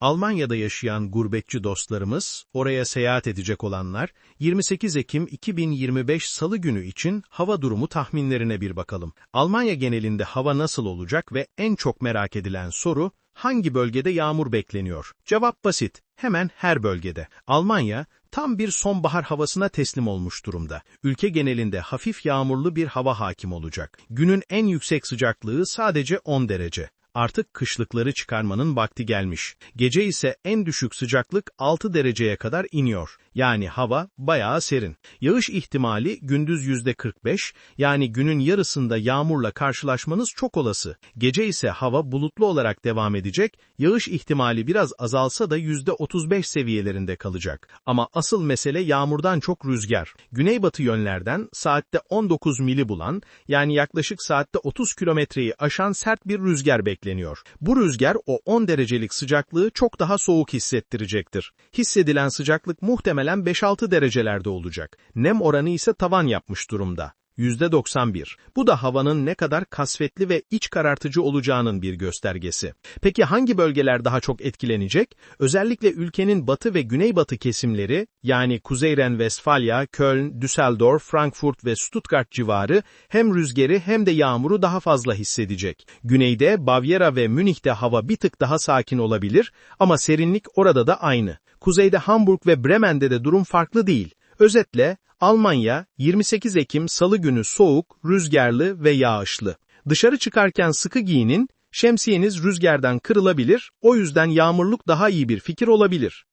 Almanya'da yaşayan gurbetçi dostlarımız, oraya seyahat edecek olanlar, 28 Ekim 2025 Salı günü için hava durumu tahminlerine bir bakalım. Almanya genelinde hava nasıl olacak ve en çok merak edilen soru, hangi bölgede yağmur bekleniyor? Cevap basit, hemen her bölgede. Almanya, tam bir sonbahar havasına teslim olmuş durumda. Ülke genelinde hafif yağmurlu bir hava hakim olacak. Günün en yüksek sıcaklığı sadece 10 derece. Artık kışlıkları çıkarmanın vakti gelmiş. Gece ise en düşük sıcaklık 6 dereceye kadar iniyor. Yani hava bayağı serin. Yağış ihtimali gündüz %45, yani günün yarısında yağmurla karşılaşmanız çok olası. Gece ise hava bulutlu olarak devam edecek, yağış ihtimali biraz azalsa da %35 seviyelerinde kalacak. Ama asıl mesele yağmurdan çok rüzgar. Güneybatı yönlerden saatte 19 mili bulan, yani yaklaşık saatte 30 kilometreyi aşan sert bir rüzgar bekleniyor. Bu rüzgar o 10 derecelik sıcaklığı çok daha soğuk hissettirecektir. Hissedilen sıcaklık muhtemelen 5-6 derecelerde olacak. Nem oranı ise tavan yapmış durumda. %91. Bu da havanın ne kadar kasvetli ve iç karartıcı olacağının bir göstergesi. Peki hangi bölgeler daha çok etkilenecek? Özellikle ülkenin batı ve güneybatı kesimleri, yani Kuzey Ren-Vestfalya, Köln, Düsseldorf, Frankfurt ve Stuttgart civarı hem rüzgarı hem de yağmuru daha fazla hissedecek. Güneyde Bavyera ve Münih'te hava bir tık daha sakin olabilir ama serinlik orada da aynı. Kuzeyde Hamburg ve Bremen'de de durum farklı değil. Özetle, Almanya, 28 Ekim Salı günü soğuk, rüzgarlı ve yağışlı. Dışarı çıkarken sıkı giyinin, şemsiyeniz rüzgardan kırılabilir, o yüzden yağmurluk daha iyi bir fikir olabilir.